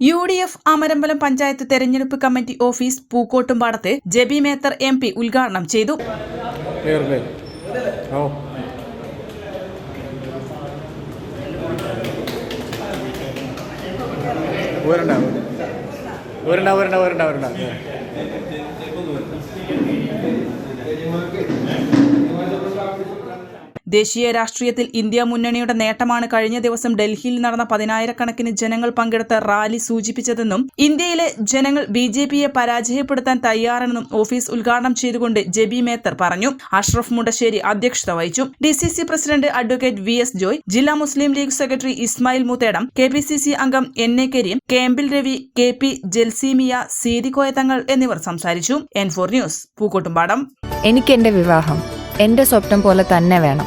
U D F Amarambalam panchayat തെരഞ്ഞെടുപ്പ് committee office പൂക്കോട്ടുംപാടത്ത് Jebi Mather M P ഉദ്ഘാടനം ചെയ്തു. ഊരണ്ട ഊരണ്ട ഊരണ്ട ഊരണ്ട ഊരണ്ട ദേശീയ രാഷ്ട്രീയത്തിൽ ഇന്ത്യ മുന്നണിയുടെ നേട്ടമാണ് കഴിഞ്ഞ ദിവസം ഡൽഹിയിൽ നടന്ന പതിനായിരക്കണക്കിന് ജനങ്ങൾ പങ്കെടുത്ത റാലി സൂചിപ്പിച്ചതെന്നും ഇന്ത്യയിലെ ജനങ്ങൾ ബി ജെ പിയെ പരാജയപ്പെടുത്താൻ തയ്യാറാണെന്നും ഓഫീസ് ഉദ്ഘാടനം ചെയ്തുകൊണ്ട് ജെബി മേത്തർ പറഞ്ഞു. അഷ്റഫ് മുണ്ടശ്ശേരി അധ്യക്ഷത വഹിച്ചു. D C C president advocate V S Joy ജില്ലാ Muslim League secretary Ismail Muthedam K P C C അംഗം N A Kareem Kempil Ravi K P Jalseemiya Seethikoya Thangal എന്നിവർ സംസാരിച്ചു. N four news Pookkottumpadam. എനിക്ക് എന്റെ വിവാഹം എന്റെ സ്വപ്നം പോലെ തന്നെ വേണം.